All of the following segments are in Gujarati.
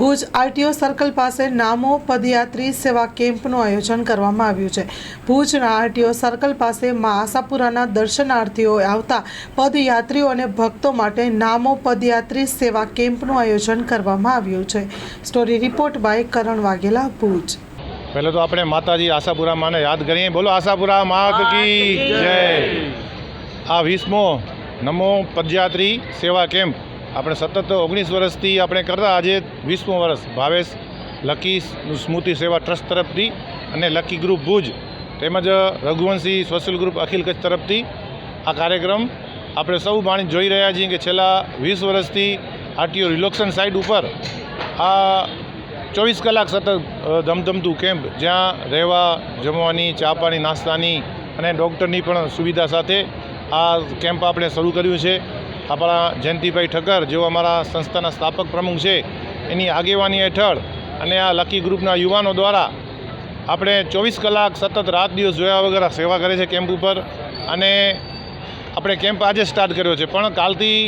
ભુજ આરટીઓ સર્કલ પાસે નામો પદયાત્રી સેવા કેમ્પનું આયોજન કરવામાં આવ્યું છે. ભુજના આરટીઓ સર્કલ પાસે મા આશાપુરાના દર્શનાર્થીઓ આવતા પદયાત્રીઓ અને ભક્તો માટે નામો પદયાત્રી સેવા કેમ્પનું આયોજન કરવામાં આવ્યું છે. Story report by Karan Vaghela Bhuj. પહેલે તો આપણે માતાજી આશાપુરા માને યાદ કરીએ. બોલો આશાપુરા મા કી જય. આ વીસમો નમો પદયાત્રી સેવા કેમ્પ. આપણે સતત ઓગણીસ વર્ષથી આપણે કરતા આજે વીસમું વર્ષ. ભાવેશ લકી સ્મૃતિ સેવા ટ્રસ્ટ તરફથી અને લકી ગ્રુપ ભુજ તેમજ રઘુવંશી સોશિયલ ગ્રુપ અખિલ કચ્છ તરફથી આ કાર્યક્રમ આપણે સૌ માણી જોઈ રહ્યા છીએ કે છેલ્લા વીસ વર્ષથી આરટીઓ રિલોક્શન સાઇટ ઉપર આ ચોવીસ કલાક સતત ધમધમતું કેમ્પ જ્યાં રહેવા, જમવાની, ચા પાણી, નાસ્તાની અને ડૉક્ટરની પણ સુવિધા સાથે આ કેમ્પ આપણે શરૂ કર્યું છે. આપણા જયંતિભાઈ ઠક્કર, જેઓ અમારા સંસ્થાના સ્થાપક પ્રમુખ છે, એની આગેવાની હેઠળ અને આ લકી ગ્રુપના યુવાનો દ્વારા આપણે ચોવીસ કલાક સતત રાત દિવસ જોયા વગર સેવા કરે છે કેમ્પ ઉપર. અને આપણે કેમ્પ આજે સ્ટાર્ટ કર્યો છે. પણ કાલથી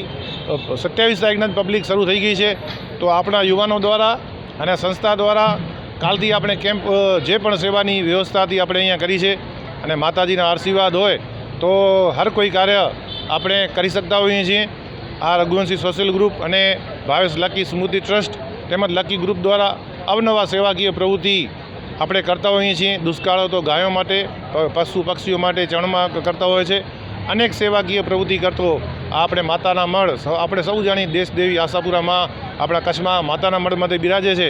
સત્યાવીસ તારીખના જ પબ્લિક શરૂ થઈ ગઈ છે. તો આપણા યુવાનો દ્વારા અને સંસ્થા દ્વારા કાલથી આપણે કેમ્પ જે પણ સેવાની વ્યવસ્થાથી આપણે અહીંયા કરી છે અને માતાજીના આશીર્વાદ હોય તો હર કોઈ કાર્ય આપણે કરી શકતા હોઈએ છીએ. આ રઘુવંશી સોશિયલ ગ્રુપ અને ભાવેશ લકી સ્મૃતિ ટ્રસ્ટ તેમજ લકી ગ્રુપ દ્વારા અવનવા સેવાકીય પ્રવૃત્તિ આપણે કરતા હોઈએ છીએ. દુષ્કાળો તો ગાયો માટે પશુ પક્ષીઓ માટે ચણમાં કરતા હોય છે. અનેક સેવાકીય પ્રવૃત્તિ કરતો આપણે માતાના મળ આપણે સૌ જાણી દેશદેવી આશાપુરામાં આપણા કચ્છમાં માતાના મળમાંથી બિરાજે છે.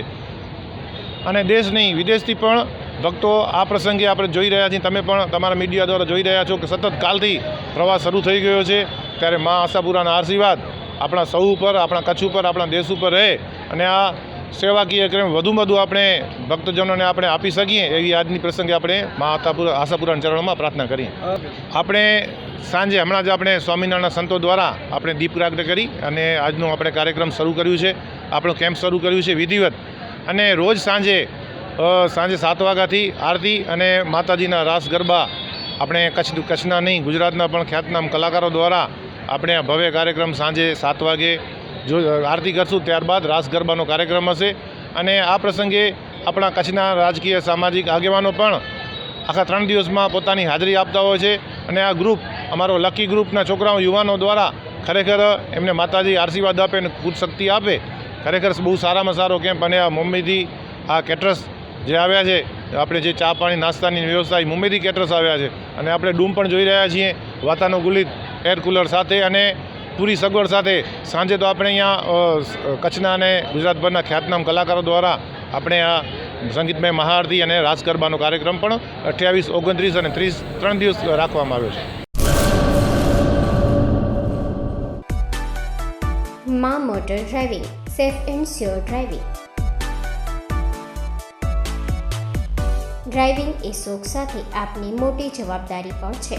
અને દેશ નહીં, વિદેશથી પણ ભક્તો આ પ્રસંગે આપણે જોઈ રહ્યા છીએ. તમે પણ તમારા મીડિયા દ્વારા જોઈ રહ્યા છો કે સતત કાલથી પ્રવાસ શરૂ થઈ ગયો છે. ત્યારે મા આશાપુરાના આશીર્વાદ આપણા સૌ ઉપર, આપણા કચ્છ ઉપર, આપણા દેશ ઉપર રહે અને આ સેવાકીય ક્રમ વધુમાં વધુ આપણે ભક્તજનોને આપણે આપી શકીએ એવી આજની પ્રસંગે આપણે મા આશાપુરા, આશાપુરાના ચરણોમાં પ્રાર્થના કરીએ આપણે સાંજે હમણાં જ આપણે સ્વામિનારાયણ સંતો દ્વારા આપણે દીપ પ્રાગટ્ય કરી અને આજનો આપણે કાર્યક્રમ શરૂ કર્યું છે. આપણો કેમ્પ શરૂ કર્યું છે વિધિવત. અને રોજ સાંજે સાંજે સાત વાગ્યાથી આરતી અને માતાજીના રાસ ગરબા આપણે કચ્છ, કચ્છના નહીં, ગુજરાતના પણ ખ્યાતનામ કલાકારો દ્વારા આપણે આ ભવ્ય કાર્યક્રમ સાંજે સાત વાગે જો આરતી કરશું, ત્યારબાદ રાસ ગરબાનો કાર્યક્રમ હશે. અને આ પ્રસંગે આપણા કચ્છના રાજકીય સામાજિક આગેવાનો પણ આખા ત્રણ દિવસમાં પોતાની હાજરી આપતા હોય છે. અને આ ગ્રુપ અમારો લકી ગ્રુપના છોકરાઓ, યુવાનો દ્વારા ખરેખર એમને માતાજી આશીર્વાદ આપે અને કુદ શક્તિ આપે. ખરેખર બહુ સારામાં સારો કેમ્પ અને આ મુંબઈથી આ કેટરસ જે આવ્યા છે, આપણે જે ચા પાણી, નાસ્તાની વ્યવસ્થા એ મુંબઈથી કેટરસ આવ્યા છે. અને આપણે ડૂમ પણ જોઈ રહ્યા છીએ. વાતાનુકૂલિત એર કુલર સાથે અને પૂરી સગવડ સાથે. સાંજે તો આપણે અહીંયા કચ્છના અને ગુજરાતભરના ખ્યાતનામ કલાકારો દ્વારા આપણે આ સંગીતમય મહાઆરતી અને રાસ ગરબાનો કાર્યક્રમ પણ અઠ્યાવીસ, ઓગણત્રીસ અને ત્રીસ, ત્રણ દિવસ રાખવામાં આવ્યો છે. માં motor driving, safe and sure driving. Driving એ શોખ સાથે આપની મોટી જવાબદારી પણ છે.